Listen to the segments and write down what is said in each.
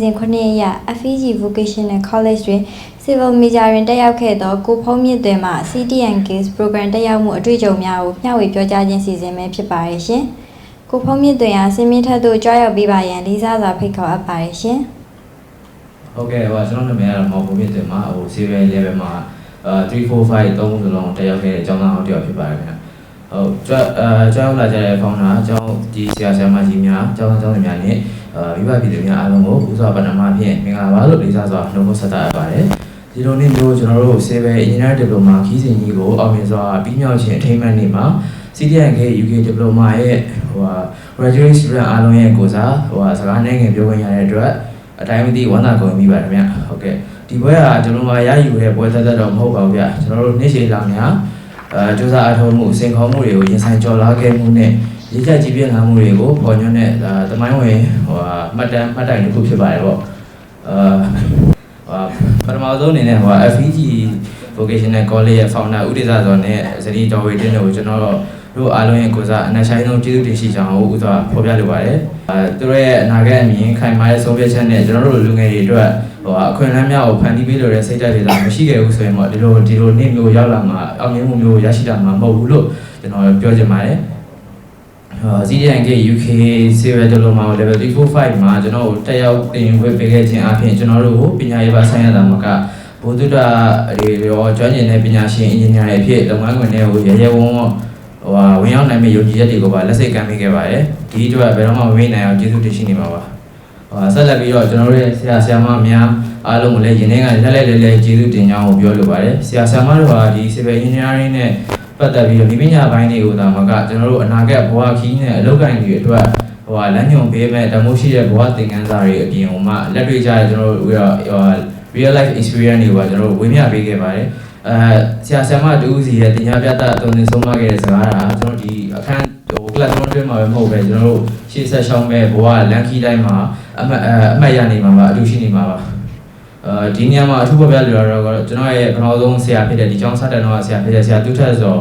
စဉ်ခုနှစ်ရက် FEG Vocational College တွင် Civil Major တွင်တက်ရောက်ခဲ့သောကိုဖုံးမြင့်သွင်မှ CTN Case Program တက်ရောက်မှုအတွေ့အကြုံများကိုမျှဝေပြောကြားခြင်းစီစဉ်ပဲဖြစ်ပါတယ်ရှင်။ကိုဖုံးမြင့်သွင်ဟာစင်မင်းထက်သို့ကြွရောက်ပေးပါရန်လေးစားစွာဖိတ်ခေါ်အပ်ပါတယ်ရှင်။ဟုတ်ကဲ့ဟိုကျွန်တော်နာမည်ကတော့မောင်ပုံမြင့်တင်ပါဟို civil level မှာအာ345သုံးခုစလုံးတက်ရောက်ခဲ့တဲ့အကြောင်းသားအောင်တစ်ယောက်ဖြစ်ပါတယ်ခင်ဗျ ဟုတ်ကြွအဲကြွရောက်လာကြတဲ့ဖောင်နာအကြောင်းဒီဆရာဆရာမကြီးများအကြောင်းသားကျောင်းသားများနဲ့အာမိဘပြည်သူများအားလုံးကိုဥစွာပထမဖြင့်မင်္ဂလာပါလို့လေးစားစွာနှုတ်ဆက်တာအပ်ပါတယ်ဒီလိုနေ့မျိုးကျွန်တော်တို့ civil engineer diploma ခီးစဉ်ကြီးကိုအောင်မြင်စွာပြီးမြောက်ခြင်းအထိမ်းအမှတ်နေ့မှာ CDNK UK diploma ရဲ့ဟိုဟာ graduate student အားလုံးရဲ့ကိုစားဟိုဟာစကားနိုင်ငံပြောခွင့်ရတဲ့အတွက်အတိုင်းမသိဝမ်းသာကုန်မိပါတယ်ဗျဟုတ်ကဲ့ဒီဘွဲကကျွန်တော်မှရယူတဲ့ဘွဲသက်သက်တော့မဟုတ်ပါဘူးဗျကျွန်တော်တို့နေ့ရှည်လာများ အဲစူးစမ်းအထောက်မှုစင်ခေါ်မှုတွေကိုရင်ဆိုင်ကြော်လာခဲ့မှုနဲ့ရေးချက်ကြီးပြည့်လာမှုတွေကိုပေါ်ညွှန်းတဲ့ဒါသမိုင်းဝင်ဟိုဟာမှတ်တမ်းမှတ်တိုင်တစ်ခုဖြစ်ပါတယ်ပေါ့အာဟိုပထမဆုံးအနေနဲ့ဟို FEG Vocational College ရဲ့ founder ဦးဒေဇာစောနဲ့ဇနီးတော်ဝေတင်းတို့ကျွန်တော် တို့တို့အားလုံးရဲ့ကိုစားအနက်ဆိုင်ဆုံးကျေးဇူးတင်ရှိကြောင်းကိုဥစွာဖော်ပြလိုပါတယ်။အဲသူတို့ရဲ့အနာဂတ်အမြင်ခိုင်မာတဲ့ဆုံးဖြတ်ချက်နဲ့ကျွန်တော်တို့လူငယ်တွေအတွက်ဟိုအခွင့်အလမ်းများကိုဖန်တီးပေးလို့တဲ့စိတ်ဓာတ်တွေသာမရှိခဲ့ဘူးဆိုရင်တော့ဒီလိုဒီလိုနေ့မျိုးရောက်လာမှာအောင်မြင်မှုမျိုးရရှိတာမှာမဟုတ်ဘူးလို့ကျွန်တော်ပြောချင်ပါတယ်။အာ CDNK UK Civil Diploma Level 345မှာကျွန်တော်တို့တက်ရောက်တင်ခွင့်ပေးခဲ့ခြင်းအပြင်ကျွန်တော်တို့ကိုပညာရေးပါဆိုင်ရတာမှာကဘုဒ္ဓတာတွေရောကျွမ်းကျင်တဲ့ပညာရှင်အင်ဂျင်နီယာတွေဖြစ်လုပ်ငန်းခွင်တွေကိုရရဲဝုန်းဝန်း ဟိုဟာဝင်ရောက်နိုင်မယ့်ယုံကြည်ချက်တွေကိုပါလက်စိတ်ကမ်းပေးခဲ့ပါတယ်ဒီအတွက်ဘယ်တော့မှမမေ့နိုင်အောင်ကျေးဇူးတင်ရှိနေပါပါဟိုဆက်လက်ပြီးတော့ကျွန်တော်တို့ရဲ့ဆရာဆရာမများအားလုံးကိုလည်းယင်းထဲကလက်လက်လေးလေးကျေးဇူးတင်ကြောင်းကိုပြောလိုပါတယ်ဆရာဆရာမတို့ဟာဒီ civil engineering နဲ့ပတ်သက်ပြီးတော့ဒီပညာပိုင်းတွေကိုသာမကကျွန်တော်တို့အနာဂတ်ဘဝခီးနဲ့အလုပ်ကိုင်တွေအတွက်ဟိုဟာလမ်းညွန်ပေးမဲ့တမိုးရှိတဲ့ဘဝသင်ခန်းစာတွေအပြင်ဟိုမှလက်တွေ့ကြတဲ့ကျွန်တော်တို့ဟို real life experience တွေကိုပါကျွန်တော်တို့ဝေမျှပေးခဲ့ပါတယ် အဲဆရာဆရာမတူဦးစီရဲ့တင်ညာပြတာတုံသင်ဆုံးမခဲ့တဲ့စကားတာကျွန်တော်ဒီအခန်းဟို class တွင်းမှာပဲမဟုတ်ပဲကျွန်တော်တို့ရှေ့ဆက်ရှောင်းမဲ့ဘဝလန်ခီတိုင်းမှာအမှတ်အမှတ်ရနေမှာပါအတူရှိနေမှာပါအဲဒီနေရာမှာအထူးပေါ်ပြလိုတော့ကျွန်တော်ရဲ့ပထမဆုံးဆရာဖြစ်တဲ့ဒီကျောင်းစတဲ့တော့ဆရာဖြစ်တဲ့ဆရာတူထက်ဆို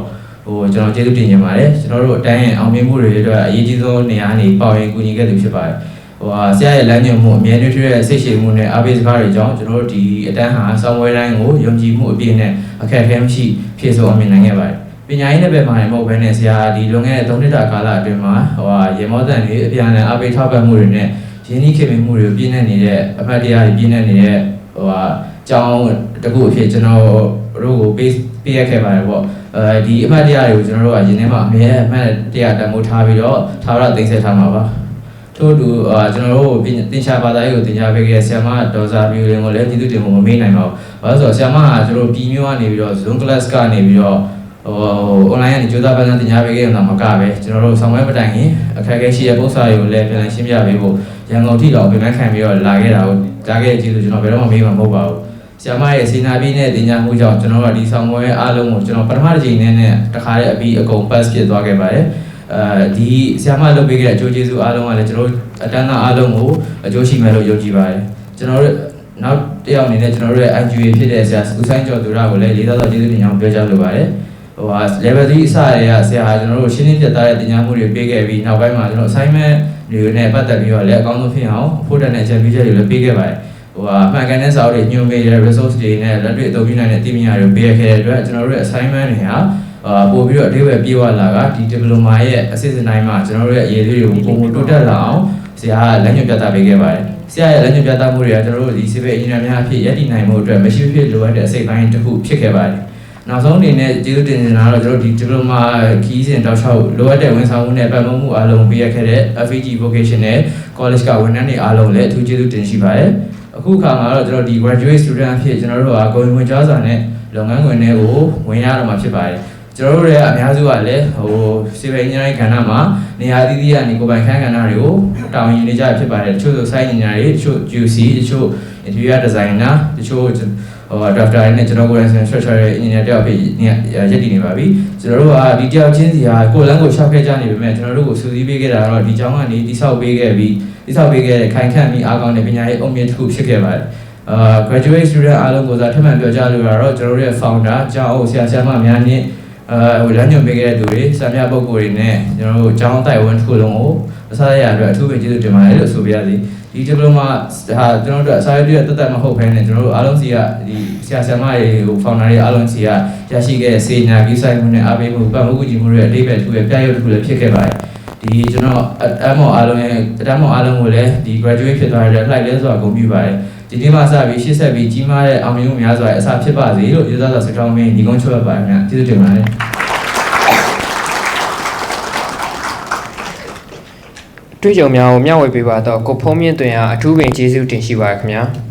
ဟိုကျွန်တော်ကျေးဇူးတင်နေပါတယ်ကျွန်တော်တို့အတိုင်းအောင်မြင်မှုတွေအတွက်အရေးကြီးဆုံးနေရာနေပေါရင်ကူညီခဲ့သူဖြစ်ပါတယ် ဟိုဟာဆရာရဲ့လမ်းညွှန်မှုအမြဲတမ်းရဲ့စိတ်ရှည်မှုနဲ့အားပေးစကားတွေကြောင့်ကျွန်တော်တို့ဒီအတန်းဟာဆောင်းဝဲတိုင်းကိုယုံကြည်မှုအပြည့်နဲ့အခက်အခဲမရှိဖြည့်ဆို့အောင်မြင်နိုင်ခဲ့ပါတယ်ပညာရေးနဲ့ပဲမှာနေမဟုတ်ဘဲနဲ့ဆရာဒီလွန်ခဲ့တဲ့3နှစ်တာကာလအတွင်းမှာဟိုဟာရေမောတန်တွေအပြန်အလှန်အားပေးထောက်ပံ့မှုတွေနဲ့ရင်းနှီးခင်မင်မှုတွေပြည့်နေနေတဲ့အဖတ်တရားတွေပြည့်နေနေတဲ့ဟိုဟာကျောင်းတစ်ခုအဖြစ်ကျွန်တော်တို့ကိုပေးပေးရခဲ့ပါတယ်ပေါ့အဲဒီအမှတ်တရားတွေကိုကျွန်တော်တို့ကရင်းထဲမှာအမြဲအမှတ်တရားတန်ဖိုးထားပြီးတော့ထားရသိမ်းဆက်ထားမှာပါ ထို့တူအာကျွန်တော်တို့သင်္ချာဘာသာရေးကိုသင်ကြားပေးခဲ့ဆရာမဒေါ်စာဘီလင်ကိုလည်းကျေးဇူးတင်ဖို့မမေ့နိုင်ပါဘူး။ဘာလို့ဆိုတော့ဆရာမကကျွန်တော်ပြည်မျိုးကနေပြီးတော့ Zoom class ကနေပြီးတော့ဟို online ကနေကြိုးစားပန်းစားသင်ကြားပေးခဲ့တာမကပဲကျွန်တော်တို့ဆောင်ရွက်မတိုင်ခင်အခက်အခဲရှိတဲ့ပုံစံတွေကိုလည်းပြန်လည်ရှင်းပြပေးဖို့ရန်ကုန်ထိတော့ပြန်ခံပြီးတော့လာခဲ့တာကိုကြားခဲ့တဲ့ကျေးဇူးကျွန်တော်ဘယ်တော့မှမေ့မှာမဟုတ်ပါဘူး။ဆရာမရဲ့စေနာပြီးနဲ့တင်ညာမှုကြောင့်ကျွန်တော်တို့ဒီဆောင်ပွဲအားလုံးကိုကျွန်တော်ပထမတစ်ချိန်နဲ့နဲ့တခါတည်းအပြီးအကုန် pass ဖြစ်သွားခဲ့ပါတယ်။ အဲဒီဆရာမလုပ်ပေးခဲ့တဲ့အကျိုးကျေးဇူးအားလုံးကလည်းကျွန်တော်တို့အတန်းသားအားလုံးကိုအကျိုးရှိမယ်လို့ယုံကြည်ပါတယ်ကျွန်တော်တို့နောက်တစ်ယောက်အနေနဲ့ကျွန်တော်တို့ရဲ့ IGA ဖြစ်တဲ့ဆရာဦးဆိုင်ကျော်သူရကိုလည်းလေးသားစွာကျေးဇူးတင်ကြောင်းပြောကြားလိုပါတယ်ဟိုဟာ level 3အစရဆရာကျွန်တော်တို့ရှင်းလင်းပြသတဲ့တင်ညာမှုတွေပေးခဲ့ပြီးနောက်ပိုင်းမှာကျွန်တော် assignment တွေနဲ့ပတ်သက်ပြီးတော့လည်းအကောင်းဆုံးဖြစ်အောင်ဖို့တဲ့နဲ့ championship တွေလည်းပေးခဲ့ပါတယ်ဟိုဟာအမှန်ကန်တဲ့စာအုပ်တွေညွှန်ပေးတဲ့ resource တွေနဲ့လက်တွေ့အသုံးပြုနိုင်တဲ့သိပညာတွေပေးခဲ့တဲ့အတွက်ကျွန်တော်တို့ရဲ့ assignment တွေဟာ အာပို့ပြီးတော့အသေးပဲပြေးသွားလာကဒီ diploma ရဲ့အစစ်စတိုင်းမှာကျွန်တော်တို့ရဲ့အရေးလေးတွေကိုပုံပုံတိုးတက်လာအောင်ဆရာကလက်ညွှန်ပြသပေးခဲ့ပါတယ်ဆရာရဲ့လက်ညွှန်ပြသမှုတွေကကျွန်တော်တို့ဒီ civil engineer များအဖြစ်ရည်တည်နိုင်မှုအတွက်မရှိဖြစ်လိုအပ်တဲ့အစိတ်ပိုင်းတစ်ခုဖြစ်ခဲ့ပါတယ်နောက်ဆုံးအနေနဲ့ကျေးဇူးတင်နေတာတော့ကျွန်တော်ဒီ diploma ခီးစဉ်တောက်လျှောက်လိုအပ်တဲ့ဝန်ဆောင်မှုနဲ့ပတ်သက်မှုအားလုံးပေးရခဲ့တဲ့ FEG vocation နဲ့ college ကဝန်ထမ်းတွေအားလုံးလည်းအထူးကျေးဇူးတင်ရှိပါတယ်အခုခါမှာတော့ကျွန်တော်ဒီ graduate student အဖြစ်ကျွန်တော်တို့ကကိုယ်ဝင်ကြားစာနဲ့လုပ်ငန်းခွင်တွေကိုဝင်ရတော့မှာဖြစ်ပါတယ် ကျွန်တော်တို့ရဲ့အများစုကလည်းဟို civil engineering ကဏ္ဍမှာနေရာအသီးသီးကနေကိုယ်ပိုင်ခန်းကဏ္ဍတွေကိုတာဝန်ယူနေကြဖြစ်ပါတယ်တချို့ဆို site engineer တွေတချို့ QC တချို့ interior designer တချို့ဟို drafter နဲ့ကျွန်တော်ကိုယ်တိုင် structure engineer တယောက်ဖြစ်နေရက်တည်နေပါပြီကျွန်တော်တို့ကဒီတယောက်ချင်းစီဟာကိုယ်လမ်းကိုရှောက်ခဲ့ကြနေပေမဲ့ကျွန်တော်တို့ကိုစူးစီးပေးခဲ့တာတော့ဒီကျောင်းကနေတိဆောက်ပေးခဲ့ပြီးတိဆောက်ပေးခဲ့တဲ့ခိုင်ခန့်ပြီးအားကောင်းတဲ့ပညာရေးအုံမြင့်တစ်ခုဖြစ်ခဲ့ပါတယ်အာ graduate student အားလုံးကိုသာထပ်မံပြောကြားလိုတာတော့ကျွန်တော်တို့ရဲ့ founder ကျောင်းအုပ်ဆရာဆရာမများနဲ့ အဲဟိုလမ်းညွှန်ပေးခဲ့တဲ့သူတွေဆံပြပုဂ္ဂိုလ်တွေနဲ့ကျွန်တော်တို့ကျောင်းတိုက်ဝန်တစ်ခုလုံးကိုအစားရရအတွက်အထူးပဲကျေးဇူးတင်ပါတယ်လို့ဆိုပြရစီဒီဒီပလိုမာဟာကျွန်တော်တို့အစားရတဲ့တက်တက်မဟုတ်ဘဲနဲ့ကျွန်တော်တို့အားလုံးစီကဒီဆရာဆရာမတွေဟိုဖောင်နာတွေအားလုံးစီကရရှိခဲ့တဲ့စေညာကြီးဆိုင်မှုနဲ့အားပေးမှုပတ်မှုကူညီမှုတွေအတိတ်ပဲတစ်ခုပဲပြရုပ်တစ်ခုလည်းဖြစ်ခဲ့ပါတယ် ဒီကျွန်တော်အမောအားလုံးရဲ့တမောအားလုံးကိုလည်းဒီ graduate ဖြစ်သွားတဲ့ flight လဲဆိုတာဂုဏ်ပြုပါတယ်ဒီနေ့မှစပြီးရှေ့ဆက်ပြီးကြီးမားတဲ့အောင်မြင်မှုများစွာအစဖြစ်ပါစေလို့ယူဆစွာဆုတောင်းမင်းဒီကုန်းချွတ်ပါတယ်ခင်ဗျာကျေးဇူးတင်ပါတယ်တွေ့ကြုံများကိုမျှဝေပေးပါတော့ကိုဖုံးမြင့်တွင်အားအထူးပင်ကျေးဇူးတင်ရှိပါရခင်ဗျာ။